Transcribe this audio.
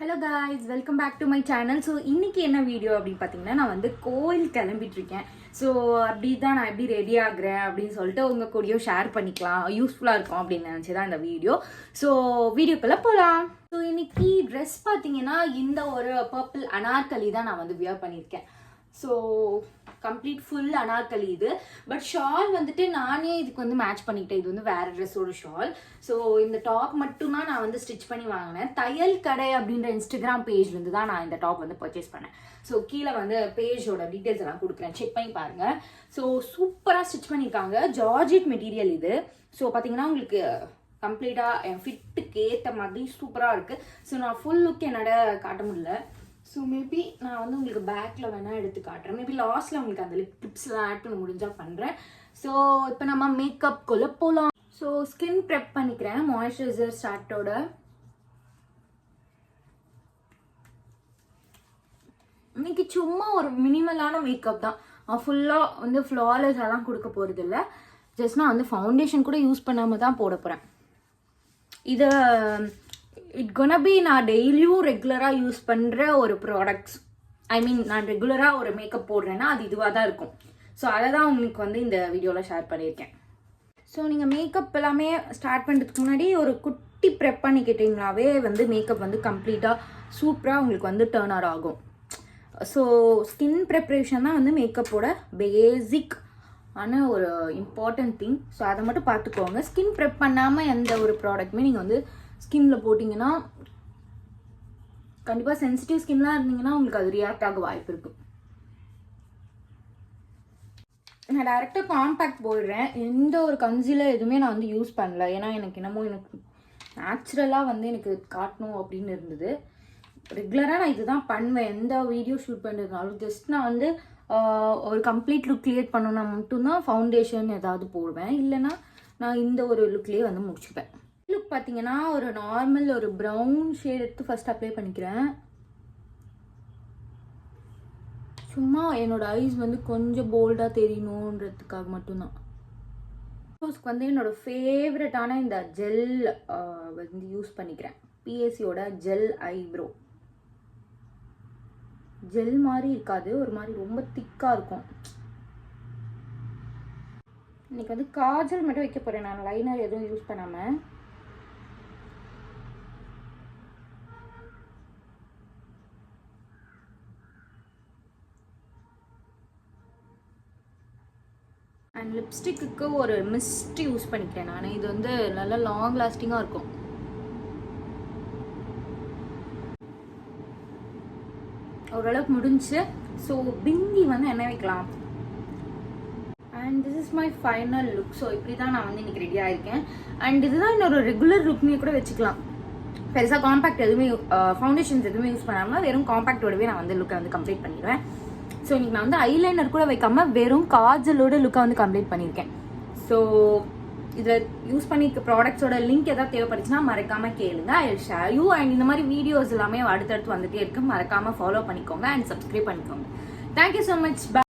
Hello guys welcome back to my channel so இன்னைக்கு என்ன video அப்படின்னு பார்த்தீங்கன்னா நான் வந்து கோயில் கிளம்பிட்டு இருக்கேன் ஸோ அப்படி தான் நான் எப்படி ரெடி ஆகுறேன் அப்படின்னு சொல்லிட்டு உங்கள் கூடயும் ஷேர் பண்ணிக்கலாம். யூஸ்ஃபுல்லாக இருக்கும் அப்படின்னு நினச்சி தான் இந்த வீடியோ ஸோ வீடியோக்குள்ளே போகலாம் ஸோ இன்னைக்கு ட்ரெஸ் பார்த்தீங்கன்னா இந்த ஒரு பர்பிள் அனார்கலி தான் நான் வந்து வியர் பண்ணியிருக்கேன். ஸோ கம்ப்ளீட் ஃபுல் அனார்கலி இது. பட் ஷால் வந்துட்டு நானே இதுக்கு வந்து மேட்ச் பண்ணிக்கிட்டேன். இது வந்து வேற ட்ரெஸ்ஸோட ஷால் ஸோ இந்த டாப் மட்டும்தான் நான் வந்து ஸ்டிச் பண்ணி வாங்கினேன். தையல் கடை அப்படின்ற இன்ஸ்டாகிராம் பேஜ்லேருந்து தான் நான் இந்த டாப் வந்து பர்ச்சேஸ் பண்ணேன். ஸோ கீழே வந்து பேஜோட டீட்டெயில்ஸ் எல்லாம் கொடுக்குறேன். செக் பண்ணி பாருங்க. ஸோ சூப்பராக ஸ்டிச் பண்ணியிருக்காங்க. ஜார்ஜெட் மெட்டீரியல் இது. ஸோ பார்த்தீங்கன்னா உங்களுக்கு கம்ப்ளீட்டாக என் ஃபிட்டுக்கு ஏற்ற மாதிரி சூப்பராக இருக்குது ஸோ நான் ஃபுல் லுக் என்னோட காட்ட முடியல. ஸோ மேபி நான் வந்து உங்களுக்கு பேக்கில் வேணால் எடுத்து காட்டுறேன். மேபி லாஸ்ட்டில் உங்களுக்கு அந்த லிப் டிப்ஸ்லாம் ஆட் பண்ண முடிஞ்சால் பண்ணுறேன் ஸோ இப்போ நம்ம மேக்கப் கொள்ள போகலாம் ஸோ ஸ்கின் ப்ரெப் பண்ணிக்கிறேன். மாய்ஸ்சரைசர் ஸ்டார்ட்டோட இன்னைக்கு சும்மா ஒரு மினிமலான மேக்கப் தான். ஃபுல்லாக வந்து ஃப்ளாலஸ் கொடுக்க போகிறது இல்லை ஜஸ்ட் நான் வந்து ஃபவுண்டேஷன் கூட யூஸ் பண்ணாமல் தான் போட போகிறேன் இதை இட் கொன பி நான் டெய்லியும் ரெகுலராக யூஸ் பண்ணுற ஒரு ப்ராடக்ட்ஸ் ஐ மீன் நான் ரெகுலராக ஒரு மேக்கப் போடுறேன்னா அது இதுவாக தான் இருக்கும். ஸோ அதை தான் உங்களுக்கு வந்து இந்த வீடியோவில் ஷேர் பண்ணியிருக்கேன். ஸோ நீங்கள் மேக்கப் எல்லாமே ஸ்டார்ட் பண்ணுறதுக்கு முன்னாடி ஒரு குட்டி ப்ரெப் பண்ணிக்கிட்டீங்களாவே வந்து மேக்கப் வந்து கம்ப்ளீட்டாக சூப்பராக உங்களுக்கு வந்து டேர்ன் அவுட் ஆகும். ஸோ ஸ்கின் ப்ரிப்ரேஷன் தான் வந்து மேக்கப்போட பேசிக் ஆன ஒரு இம்பார்ட்டன்ட் திங் ஸோ அதை மட்டும் பார்த்துக்கோங்க. ஸ்கின் ப்ரெப் பண்ணாமல் எந்த ஒரு ப்ராடக்ட்டுமே நீங்கள் வந்து ஸ்கின்ல போட்டிங்கன்னா கண்டிப்பாக சென்சிட்டிவ் ஸ்கின்லாம் இருந்தீங்கன்னா உங்களுக்கு அது ரியாக்ட் ஆக வாய்ப்பு இருக்கு. நான் டேரெக்டாக காம்பேக்ட் போடுறேன். எந்த ஒரு கன்சீலர் எதுவுமே நான் வந்து யூஸ் பண்ணல. ஏன்னா எனக்கு என்னமோ எனக்கு நேச்சுரலாக வந்து எனக்கு காட்டணும் அப்படின்னு இருந்தது. ரெகுலராக நான் இதுதான் பண்ணுவேன். எந்த வீடியோ ஷூட் பண்ணுறதுனாலும் ஜஸ்ட் நான் வந்து ஒரு கம்ப்ளீட் லுக் கிரியேட் பண்ணணும்னா மட்டும்தான் ஃபவுண்டேஷன் ஏதாவது போடுவேன். இல்லைன்னா நான் இந்த ஒரு லுக்லேயே வந்து முடிச்சுப்பேன். பார்த்தீங்கன்னா ஒரு நார்மல் ஒரு ப்ரௌன் ஷேட் எடுத்து ஃபர்ஸ்ட் அப்ளை பண்ணிக்கிறேன். சும்மா என்னோட ஐஸ் வந்து கொஞ்சம் போல்டாக தெரியணுன்றதுக்காக மட்டும்தான். ரோஸ்க்கு வந்து என்னோட ஃபேவரட்டான இந்த ஜெல் வந்து யூஸ் பண்ணிக்கிறேன். பிஎஸ்சியோட ஜெல் ஐப்ரோ ஜெல் மாதிரி இருக்காது ஒரு மாதிரி ரொம்ப திக்காக இருக்கும். இன்னைக்கு வந்து காஜல் மட்டும் வைக்க போகிறேன் நான் லைனர் எதுவும் யூஸ் பண்ணாமல் அண்ட் லிப்ஸ்டிக்கு ஒரு மிஸ்ட் யூஸ் பண்ணிக்கிறேன் நான். இது வந்து நல்லா லாங் லாஸ்டிங்காக இருக்கும். ஓரளவுக்கு முடிஞ்சு ஸோ பிந்தி வந்து என்ன வைக்கலாம்? And this is my final look so இப்படி தான் நான் வந்து இன்றைக்கி ரெடியாக இருக்கேன் அண்ட் இதுதான் என்னோட ரெகுலர் லுக்னே கூட வச்சுக்கலாம். பெருசாக காம்பேக்ட் எதுவுமே uh, ஃபவுண்டேஷன்ஸ் எதுவுமே யூஸ் பண்ணாமல் வெறும் காம்பேக்டோடவே நான் வந்து லுக்கை வந்து கம்ப்ளீட் பண்ணிடுவேன். ஸோ இன்றைக்கி நான் வந்து ஐலைனர் கூட வைக்காம வெறும் காஜலோட லுக்காக வந்து கம்ப்ளீட் பண்ணியிருக்கேன். ஸோ இதில் யூஸ் பண்ணியிருக்க ப்ராடக்ட்ஸோட லிங்க் எதாவது தேவைப்பட்டுச்சுன்னா மறக்காம கேளுங்க. ஐ ஷேர் யூ அண்ட் இந்த மாதிரி வீடியோஸ் எல்லாமே அடுத்தடுத்து வந்துகிட்டே இருக்கு. மறக்காமல் ஃபாலோ பண்ணிக்கோங்க அண்ட் சப்ஸ்கிரைப் பண்ணிக்கோங்க. Thank you so much